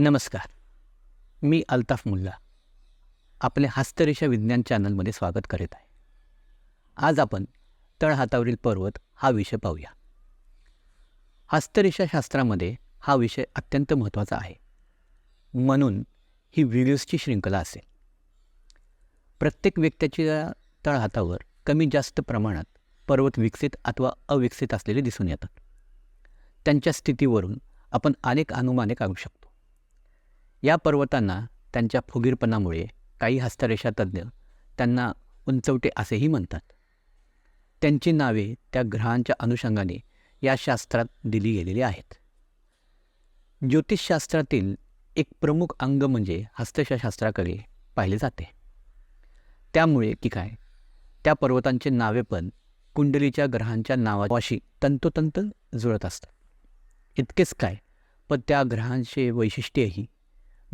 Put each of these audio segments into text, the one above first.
नमस्कार. मी अल्ताफ मुल्ला. आपले हस्तरेषा विज्ञान चॅनलमध्ये स्वागत करीत आहे. आज आपण तळहातावरील पर्वत हा विषय पाहूया. हस्तरेषा शास्त्रामध्ये हा विषय अत्यंत महत्त्वाचा आहे. म्हणून ही व्हिडिओजची शृंखला असेल. प्रत्येक व्यक्तीच्या तळहातावर कमी जास्त प्रमाणात पर्वत विकसित अथवा अविकसित असलेले दिसून येतात. त्यांच्या स्थितीवरून आपण अनेक अनुमाने काढू शकतो. या पर्वतांना त्यांच्या फुगीरपणामुळे काही हस्तरेषा तज्ज्ञ त्यांना उंचवटे असेही म्हणतात. त्यांची नावे त्या ग्रहांच्या अनुषंगाने या शास्त्रात दिली गेलेली आहेत. ज्योतिषशास्त्रातील एक प्रमुख अंग म्हणजे हस्तशास्त्राकडे पाहिले जाते. त्यामुळे की काय? त्या पर्वतांचे नावे पण कुंडलीच्या ग्रहांच्या नावाशी तंतोतंत जुळत असतात. इतकेच काय? पण त्या ग्रहांचे वैशिष्ट्यही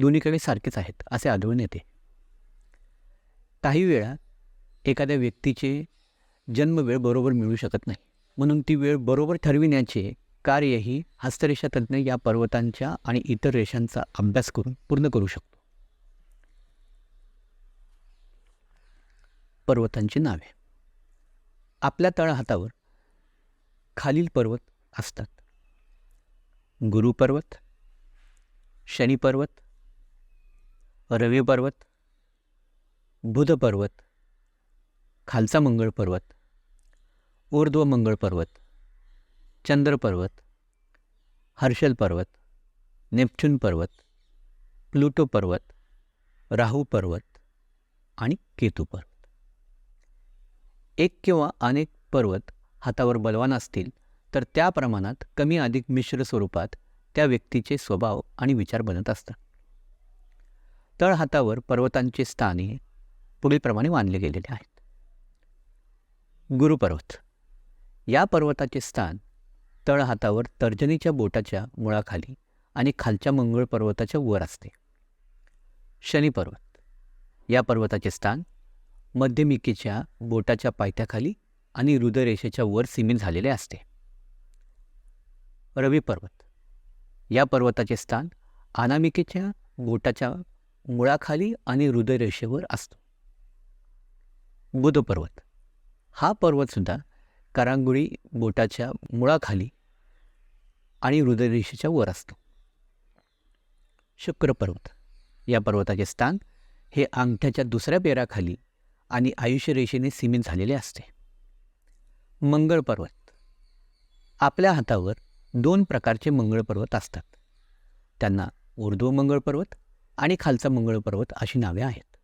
दोन्हीकडे सारखेच आहेत असे आढळून येते. काही वेळा एखाद्या व्यक्तीचे जन्मवेळ बरोबर मिळू शकत नाही. म्हणून ती वेळ बरोबर ठरविण्याचे कार्यही हस्तरेषा तज्ज्ञ या पर्वतांच्या आणि इतर रेषांचा अभ्यास करून पूर्ण करू शकतो. पर्वतांची नावे. आपल्या तळहातावर खालील पर्वत असतात. गुरुपर्वत शनिपर्वत रवी पर्वत बुध पर्वत खालचा मंगळ पर्वत ऊर्ध्व मंगळ पर्वत चंद्र पर्वत हर्षल पर्वत नेपच्यून पर्वत प्लुटो पर्वत राहू पर्वत आणि केतू पर्वत. एक किंवा अनेक पर्वत हातावर बलवान असतील तर त्या प्रमाणात कमी अधिक मिश्र स्वरूपात त्या व्यक्तीचे स्वभाव आणि विचार बनत असतात. तळहातावर पर्वतांचे स्थान हे पुढीलप्रमाणे मानले गेलेले आहेत. गुरुपर्वत. या पर्वताचे स्थान तळहातावर तर्जनीच्या बोटाच्या मुळाखाली आणि खालच्या मंगळ पर्वताच्या वर असते. शनीपर्वत या पर्वताचे स्थान मध्यमिकेच्या बोटाच्या पायथ्याखाली आणि हृदयरेषेच्या वर सीमित झालेले असते. रवी पर्वत. या पर्वताचे स्थान अनामिकेच्या बोटाच्या मुळाखाली आणि हृदयरेषेवर असतो. बुध पर्वत हा पर्वतसुद्धा करांगुळी बोटाच्या मुळाखाली आणि हृदयरेषेच्या वर असतो. शुक्र पर्वत या पर्वताचे स्थान हे अंगठ्याच्या दुसऱ्या पेराखाली आणि आयुष्य रेषेने सीमित झालेले असते. मंगळ पर्वत आपल्या हातावर दोन प्रकारचे मंगळ पर्वत असतात. त्यांना ऊर्ध्व मंगळ पर्वत आणि खालचा मंगळ पर्वत अशी नावे आहेत.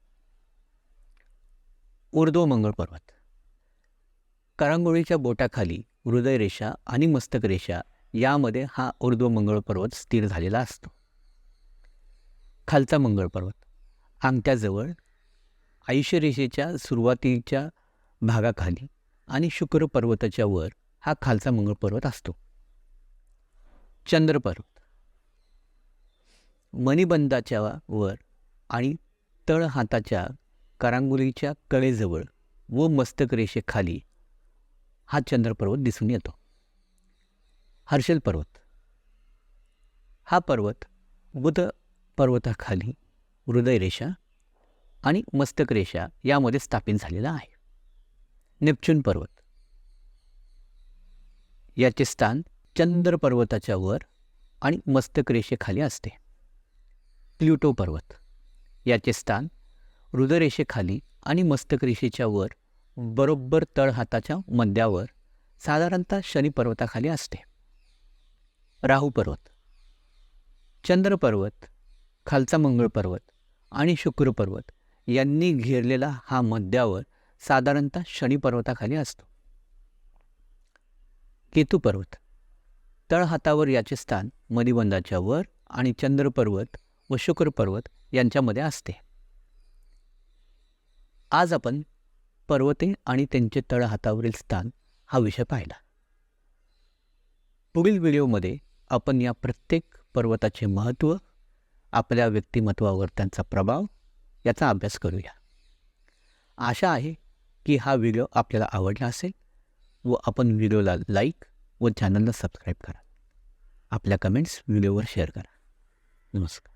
उर्दो मंगळ पर्वत. करांगोळीच्या बोटाखाली हृदयरेषा आणि मस्तक रेषा यामध्ये हा ऊर्ध्व मंगळ पर्वत स्थिर झालेला असतो. खालचा मंगळ पर्वत. अंगठ्याजवळ आयुष्यरेषेच्या सुरुवातीच्या भागाखाली आणि शुक्र पर्वताच्या वर हा खालचा मंगळ पर्वत असतो. चंद्र पर्वत. मणिबंधाच्या वर आणि तळ हाताच्या करांगुलीच्या कळेजवळ व मस्तक रेषेखाली हा चंद्रपर्वत दिसून येतो. हर्षल पर्वत. हा पर्वत बुध पर्वताखाली हृदयरेषा आणि मस्तक रेषा यामध्ये स्थापित झालेला आहे. नेपच्यून पर्वत. याचे स्थान चंद्र पर्वताच्या वर आणि मस्तक रेषेखाली असते. प्ल्युटो पर्वत. याचे स्थान हृदयरेषेखाली आणि मस्तकरेषेच्या वर बरोबर तळहाताच्या मध्यावर साधारणतः शनी पर्वताखाली असते. राहू पर्वत. चंद्र पर्वत खालचा मंगळ पर्वत आणि शुक्र पर्वत यांनी घेरलेला हा मध्यावर साधारणतः शनी पर्वताखाली असतो. केतू पर्वत. तळहातावर याचे स्थान मधिबंधाच्या वर आणि चंद्र पर्वत व शुक्र पर्वत यांच्यामध्ये असते. आज आपण पर्वते आणि त्यांचे तळहातावरील स्थान हा विषय पाहिला. पुढील व्हिडिओमध्ये आपण या प्रत्येक पर्वताचे महत्त्व आपल्या व्यक्तिमत्वावर त्यांचा प्रभाव याचा अभ्यास करूया. आशा आहे की हा व्हिडिओ आपल्याला आवडला असेल व आपण व्हिडिओला लाईक व चॅनलला सबस्क्राईब करा. आपल्या कमेंट्स व्हिडिओवर शेअर करा. नमस्कार.